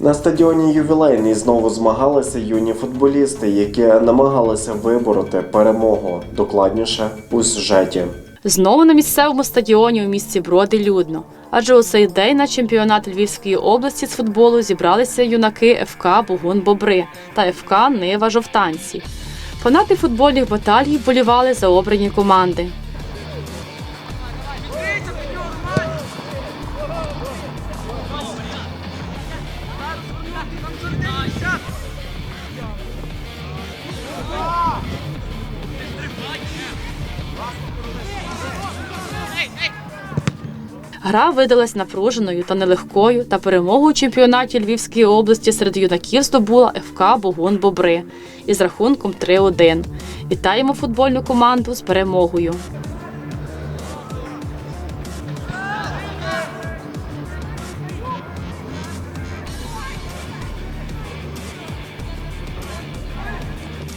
На стадіоні ювілейний знову змагалися юні футболісти, які намагалися вибороти перемогу докладніше у сюжеті. Знову на місцевому стадіоні у місті Броди людно. Адже у цей день на чемпіонат Львівської області з футболу зібралися юнаки ФК Бугун Бобри та ФК Нива Жовтанці. Фанати футбольних баталій вболівали за обрані команди. Гра видалась напруженою та нелегкою, та перемогу у чемпіонаті Львівської області серед юнаків здобула ФК Богун Бобри із рахунком 3-1. Вітаємо футбольну команду з перемогою.